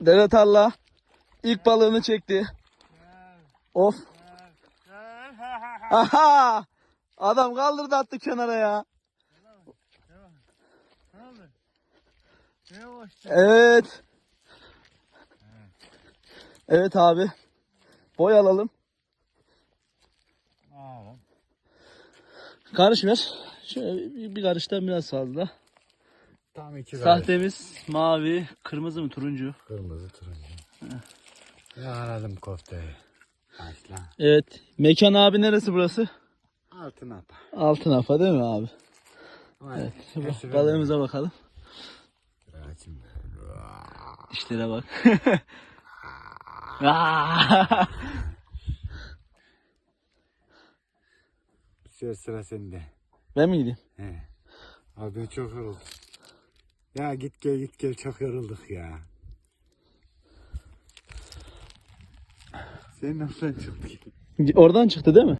Devet Allah ilk balığını çekti. Of. Aha! Adam kaldırdı attı kenara ya. Evet. Evet abi. Boy alalım. Karış ver. Şöyle bir bir karıştan biraz fazla. Tam iki. Sahtemiz mavi, kırmızı mı turuncu? Kırmızı turuncu. Ya aradım kofteyi. Başla. Evet. Mekan abi neresi burası? Altın apa. Altın Afa değil mi abi? Evet. Bak, balığımıza bakalım. İşlere bak. Söz sıra sende. ben mi gideyim? He. Abi çok yoruldum. Ya git gel git gel çok yorulduk ya. Senin nasıl çıktı? Oradan çıktı değil mi?